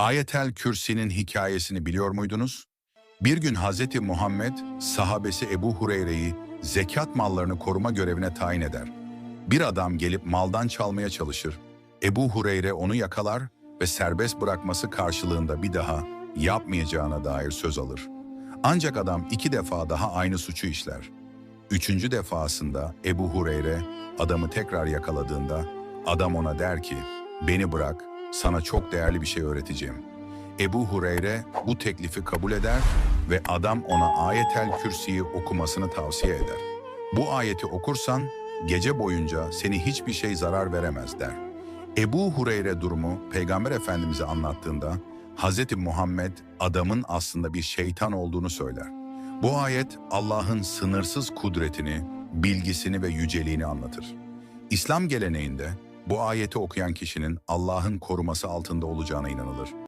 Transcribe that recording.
Ayetel Kürsi'nin hikayesini biliyor muydunuz? Bir gün Hazreti Muhammed sahabesi Ebu Hureyre'yi zekat mallarını koruma görevine tayin eder. Bir adam gelip maldan çalmaya çalışır. Ebu Hureyre onu yakalar ve serbest bırakması karşılığında bir daha yapmayacağına dair söz alır. Ancak adam iki defa daha aynı suçu işler. Üçüncü defasında Ebu Hureyre adamı tekrar yakaladığında adam ona der ki beni bırak sana çok değerli bir şey öğreteceğim. Ebu Hureyre bu teklifi kabul eder ve adam ona Ayetel Kürsi'yi okumasını tavsiye eder. Bu ayeti okursan gece boyunca seni hiçbir şey zarar veremez der. Ebu Hureyre durumu Peygamber Efendimiz'e anlattığında Hz. Muhammed adamın aslında bir şeytan olduğunu söyler. Bu ayet Allah'ın sınırsız kudretini, bilgisini ve yüceliğini anlatır. İslam geleneğinde bu ayeti okuyan kişinin Allah'ın koruması altında olacağına inanılır.